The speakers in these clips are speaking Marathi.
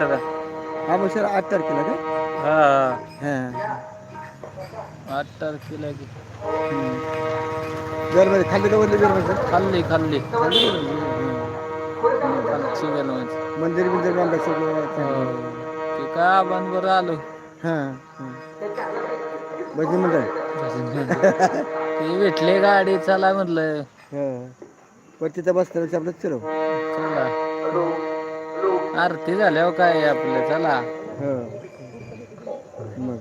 हा मग सर आठ तारखेला का? हा. हां. आठ तारखेला की. जर खाल्ली का वरली जर खाल्ली खाल्ली. गणवत मंदिर बिंदिर बांधायचं सगळं? हो. ते का आलो? हां भजनी मंडळ. ते भेटले गाडी चला म्हटलं हां. पण तिथं बसताना आपलं चिरव चला. आरती झाल्यावर काय आपलं चला. हां. मग.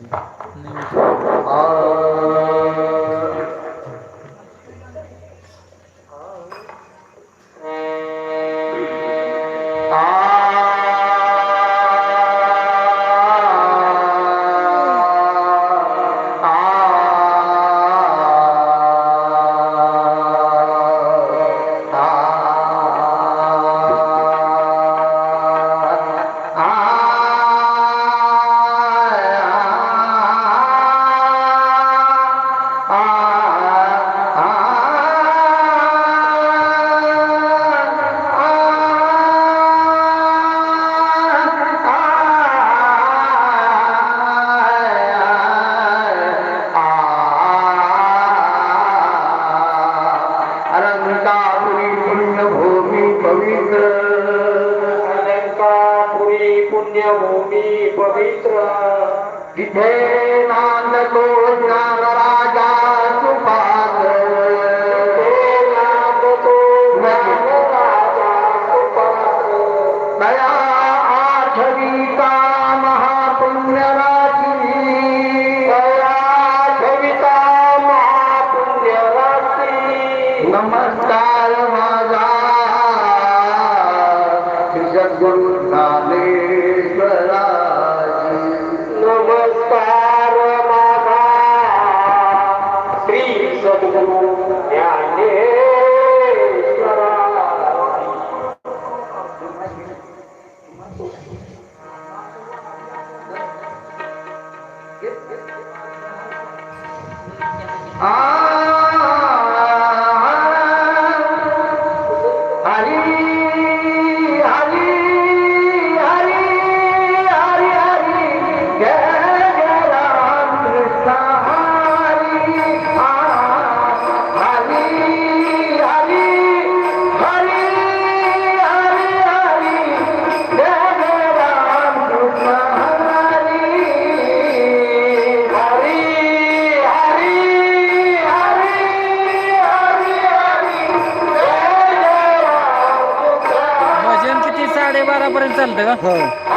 तिथे हरी किती पर्यंत चालतं का? हो.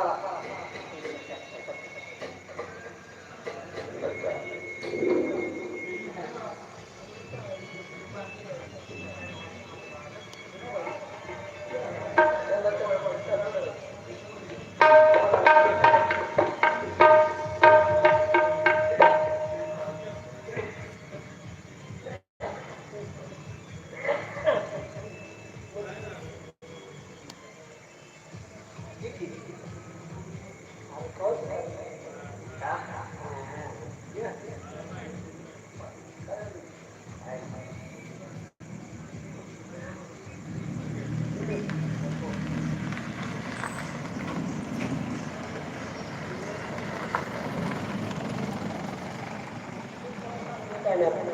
para Gracias.